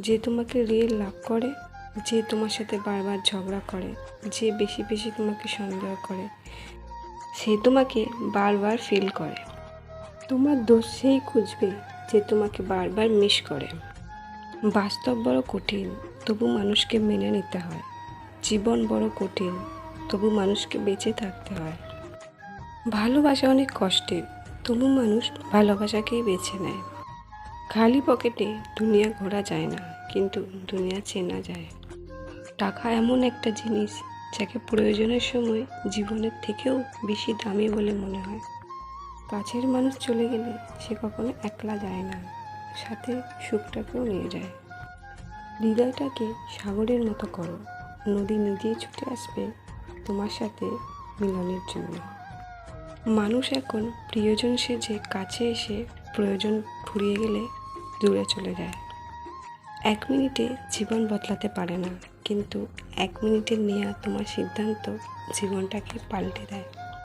যে তোমাকে real love করে, যে তোমার সাথে বারবার ঝগড়া করে, যে বেশি বেশি তোমাকে সন্দেহ করে, সে তোমাকে বারবার ফিল করে। তোমার দোষ সেই খুঁজবে যে তোমাকে বারবার মিস করে। বাস্তব বড় কঠিন, তবু মানুষকে মেনে নিতে হয়। জীবন বড় কঠিন, তবু মানুষকে বেঁচে থাকতে হয়। ভালোবাসা অনেক কষ্টের, তবু মানুষ ভালোবাসাকেই বেছে নেয়। খালি পকেটে দুনিয়া ঘোরা যায় না, কিন্তু দুনিয়া চেনা যায়। টাকা এমন একটা জিনিস যাকে প্রয়োজনের সময় জীবনের থেকেও বেশি দামি বলে মনে হয়। কাছের মানুষ চলে গেলে সে কখনো একলা যায় না, সাথে সুখটাকেও নিয়ে যায়। হৃদয়টাকে সাগরের মতো করো, নদী নিজেই ছুটে আসবে তোমার সাথে মিলনের জন্য। মানুষ এখন প্রিয়জন সেজে কাছে এসে প্রয়োজন ফুরিয়ে গেলে দূরে চলে যায়। এক মিনিটে জীবন বদলাতে পারে না, কিন্তু এক মিনিটে নেওয়া তোমার সিদ্ধান্ত জীবনটাকে পাল্টে দেয়।